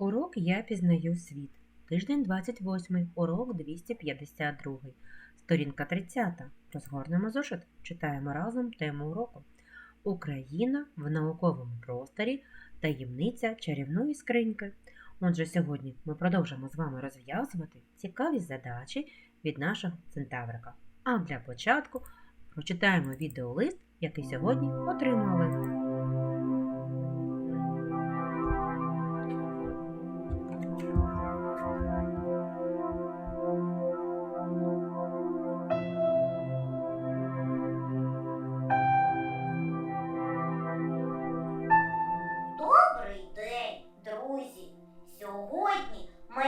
Урок Я пізнаю світ. Тиждень 28, урок 252. Сторінка 30. Розгорнемо зошит. Читаємо разом тему уроку. Україна в науковому просторі. Таємниця чарівної скриньки. Отже, сьогодні ми продовжимо з вами розв'язувати цікаві задачі від нашого центаврика. А для початку прочитаємо відеолист, який сьогодні отримали.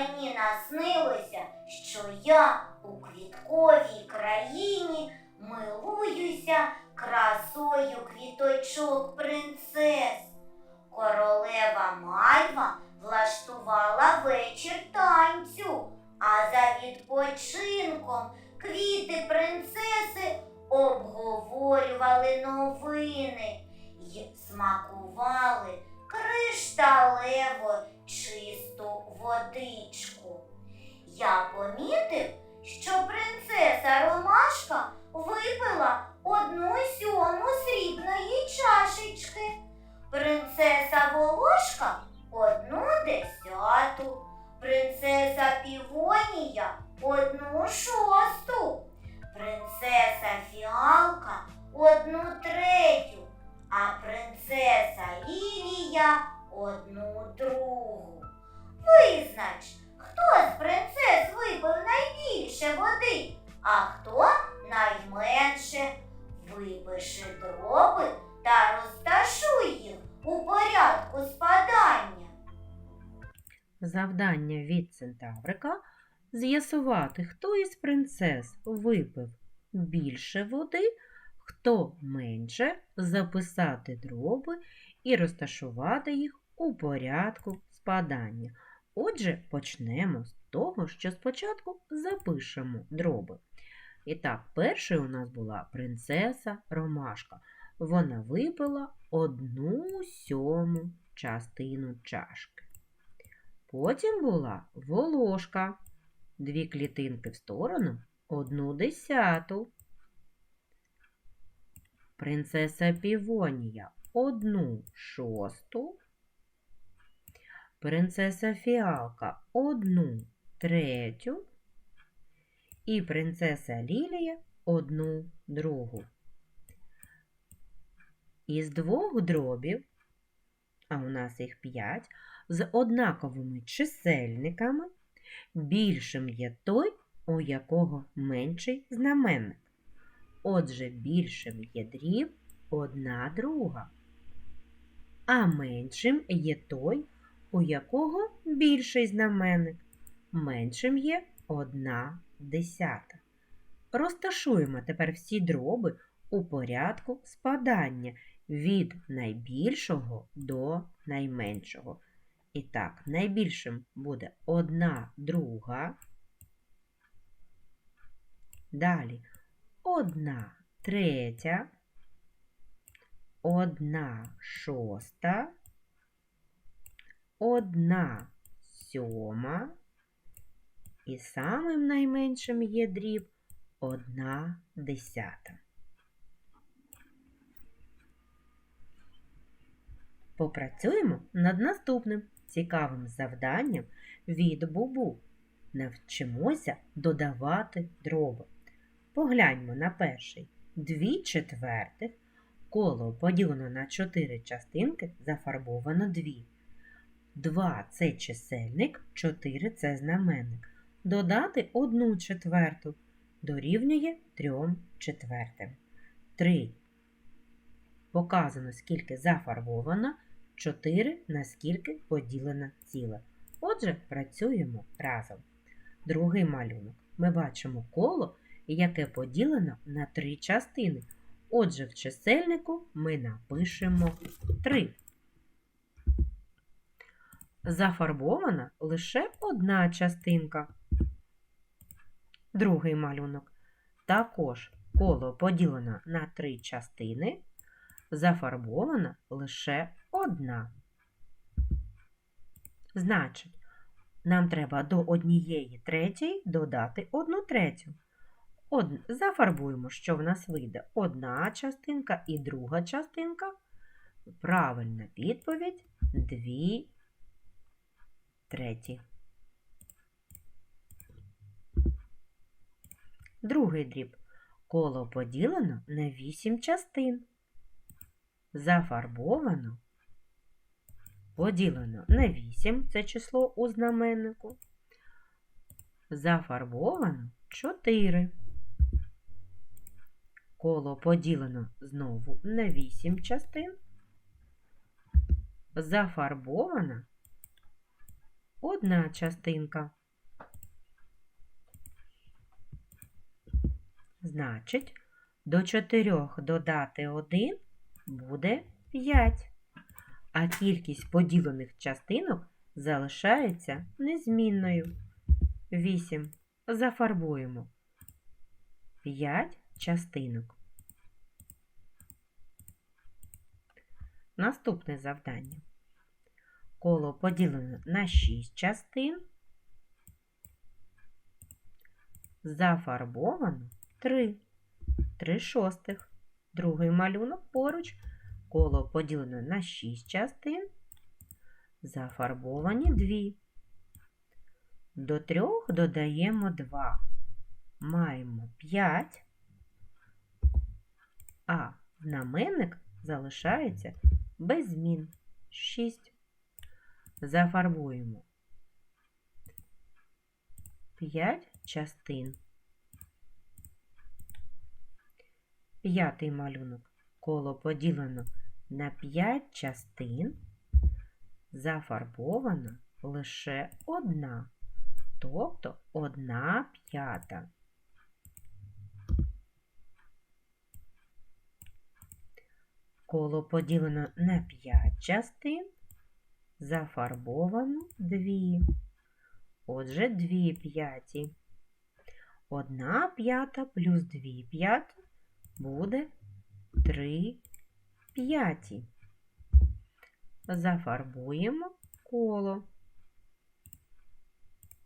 Мені наснилося, що я у квітковій країні милуюся красою квіточок принцес. Королева Мальва влаштувала вечір танцю, а за відпочинком квіти принцеси обговорювали Півонія одну шосту, принцеса Фіалка одну третю а принцеса Лілія одну другу. Визнач, хто з принцес випив найбільше води, а хто найменше. Випиши дроби та розташуй Завдання від центаврика з'ясувати, хто із принцес випив більше води, хто менше, записати дроби і розташувати їх у порядку спадання. Отже, почнемо з того, що спочатку запишемо дроби. І так, першою у нас була принцеса Ромашка. Вона випила одну сьому частину чашки. Потім була волошка. Дві клітинки в сторону, одну десяту. Принцеса Півонія одну шосту. Принцеса Фіалка одну третю. І принцеса Лілія одну другу. Із двох дробів, а у нас їх п'ять, з однаковими чисельниками більшим є той, у якого менший знаменник. Отже, більшим є дріб одна друга, а меншим є той, у якого більший знаменник. Меншим є одна десята. Розташуємо тепер всі дроби у порядку спадання від найбільшого до найменшого. І так, найбільшим буде одна друга. Далі одна третя, одна шоста, одна сьома. І самим найменшим є дріб одна десята. Попрацюємо над наступним цікавим завданням від бубу. Навчимося додавати дроби. Погляньмо на перший. Дві четвертих. Коло поділено на чотири частинки, зафарбовано дві. Два це чисельник, чотири це знаменник. Додати одну четверту дорівнює трьом четвертим. Три. Показано, скільки зафарбовано, 4 на скільки поділено ціле. Отже, працюємо разом. Другий малюнок. Ми бачимо коло, яке поділено на три частини. Отже, в чисельнику ми напишемо 3. Зафарбована лише одна частинка. Другий малюнок. Також коло поділено на три частини. Зафарбована лише одна. Значить, нам треба до однієї третьої додати одну третю. Од... Зафарбуємо, що в нас вийде одна частинка і друга частинка. Правильна відповідь дві треті. Другий дріб. Коло поділено на вісім частин. Зафарбовано. Поділено на 8 це число у знаменнику. Зафарбовано 4. Коло поділено знову на 8 частин. Зафарбована одна частинка. Значить, до 4 додати 1 буде 5 а кількість поділених частинок залишається незмінною. 8. Зафарбуємо 5 частинок. Наступне завдання. Коло поділено на 6 частин. Зафарбовано 3. 3 шостих. Другий малюнок поруч. Коло поділено на 6 частин. Зафарбовані 2. До 3 додаємо 2. Маємо 5. А знаменник залишається без змін 6. Зафарбуємо 5 частин. П'ятий малюнок. Коло поділено на 5 частин. Зафарбована лише одна, тобто одна п'ята. Коло поділено на 5 частин. Зафарбовано 2. Отже, 2 п'яті. Одна п'ята плюс 2 п'яті буде 3 п'яті. Зафарбуємо коло.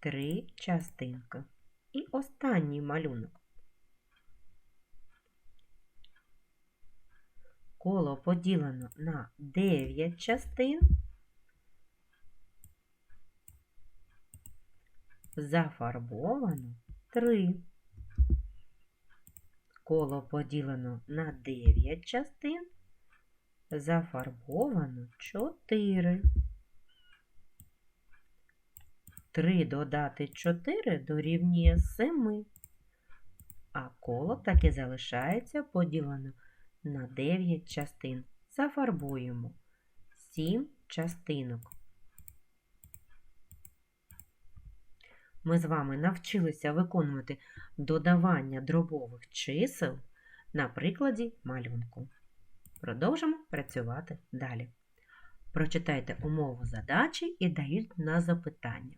Три частинки. І останній малюнок. Коло поділено на 9 частин. Зафарбовано 3. Коло поділено на 9 частин. Зафарбовано 4. 3 додати 4 дорівнює 7. А коло так і залишається поділено на 9 частин. Зафарбуємо 7 частинок. Ми з вами навчилися виконувати додавання дробових чисел на прикладі малюнку. Продовжимо працювати далі. Прочитайте умову задачі і дають на запитання.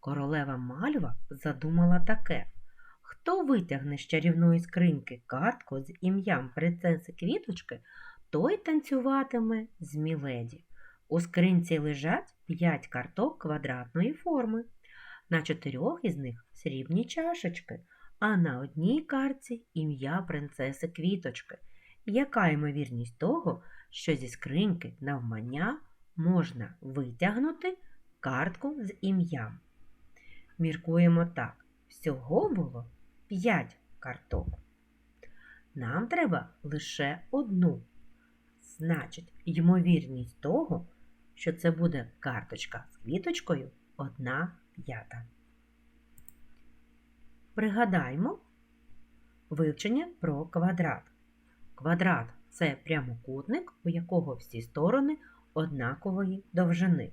Королева Мальва задумала таке. Хто витягне з чарівної скриньки картку з ім'ям принцеси квіточки, той танцюватиме з Міледі. У скринці лежать 5 карток квадратної форми. На чотирьох із них срібні чашечки, а на одній картці ім'я принцеси квіточки. Яка ймовірність того, що зі скриньки навмання можна витягнути картку з ім'ям? Міркуємо так. Всього було 5 карток. Нам треба лише одну. Значить, ймовірність того, що це буде карточка з квіточкою одна п'ята. Пригадаймо вивчення про квадрат. Квадрат це прямокутник, у якого всі сторони однакової довжини.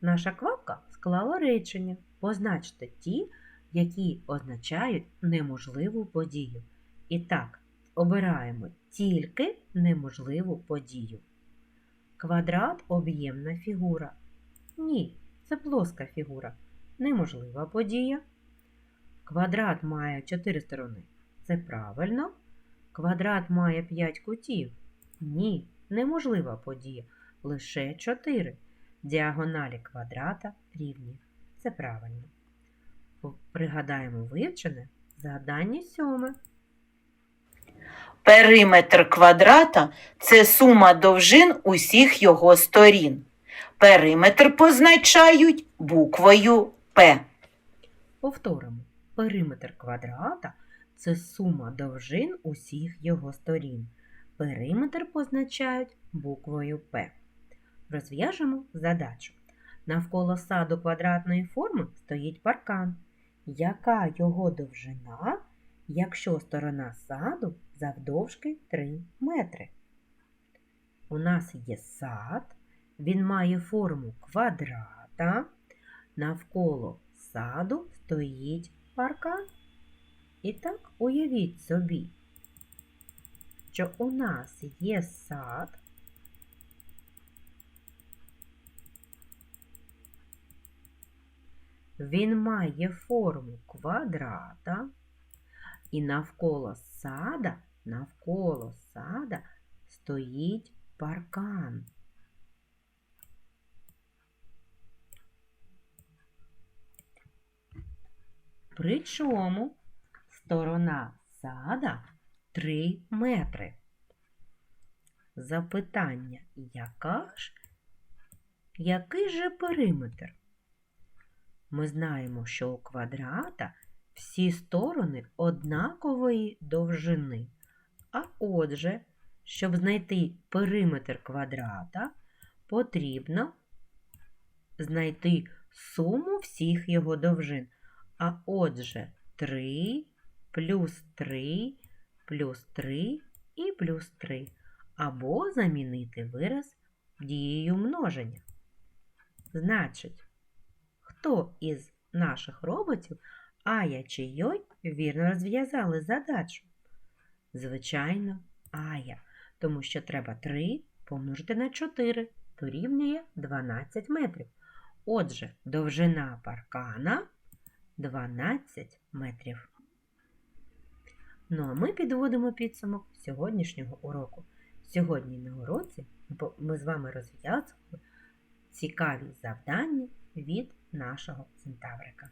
Наша квапка склала речення. Позначте ті, які означають неможливу подію. І так, обираємо тільки неможливу подію. Квадрат об'ємна фігура. Ні, це плоска фігура. Неможлива подія. Квадрат має 4 сторони. Це правильно. Квадрат має 5 кутів. Ні, неможлива подія. Лише 4. Діагоналі квадрата рівні. Це правильно. Пригадаємо вивчене завдання сьоме. Периметр квадрата це сума довжин усіх його сторін. Периметр позначають буквою П. Повторимо. Периметр квадрата це сума довжин усіх його сторін. Периметр позначають буквою П. Розв'яжемо задачу. Навколо саду квадратної форми стоїть паркан. Яка його довжина, якщо сторона саду завдовжки 3 метри? У нас є сад, він має форму квадрата. Навколо саду стоїть паркан. І так уявіть собі, що у нас є сад. Він має форму квадрата, і навколо сада, навколо сада стоїть паркан. Причому сторона сада 3 метри. Запитання, яка ж, який же периметр? Ми знаємо, що у квадрата всі сторони однакової довжини. А отже, щоб знайти периметр квадрата, потрібно знайти суму всіх його довжин. А отже, 3 плюс 3 плюс 3 і плюс 3. Або замінити вираз дією множення. Значить, хто із наших роботів Ая чи Йой вірно розв'язали задачу? Звичайно, Ая, тому що треба 3 помножити на 4, дорівнює 12 метрів. Отже, довжина паркана 12 метрів. Ну а ми підводимо підсумок сьогоднішнього уроку. Сьогодні на уроці ми з вами розв'язували цікаві завдання від нашого центаврика.